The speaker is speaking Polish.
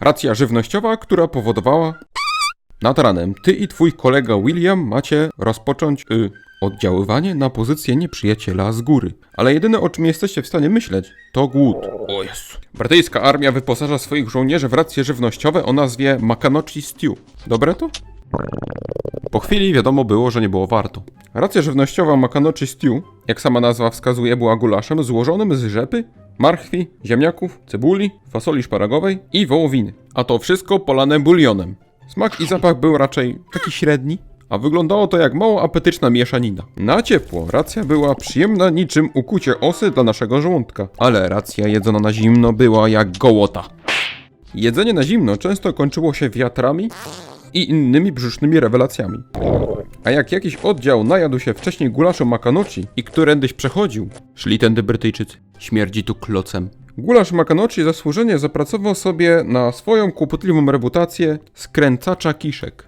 Racja żywnościowa, która powodowała... Nad ranem ty i twój kolega William macie rozpocząć y, oddziaływanie na pozycję nieprzyjaciela z góry. Ale jedyne o czym jesteście w stanie myśleć to głód. O Jezu. Brytyjska armia wyposaża swoich żołnierzy w racje żywnościowe o nazwie Makanochi Stew. Dobre to? Po chwili wiadomo było, że nie było warto. Racja żywnościowa Makanochi Stew, jak sama nazwa wskazuje, była gulaszem złożonym z rzepy, marchwi, ziemniaków, cebuli, fasoli szparagowej i wołowiny. A to wszystko polane bulionem. Smak i zapach był raczej taki średni, a wyglądało to jak mało apetyczna mieszanina. Na ciepło racja była przyjemna niczym ukucie osy dla naszego żołądka, ale racja jedzona na zimno była jak gołota. Jedzenie na zimno często kończyło się wiatrami i innymi brzusznymi rewelacjami. A jak jakiś oddział najadł się wcześniej gulaszu Makanochi i którędyś przechodził, szli tędy Brytyjczycy. Śmierdzi tu klocem. Gulasz Makanochi zasłużenie zapracował sobie na swoją kłopotliwą reputację skręcacza kiszek.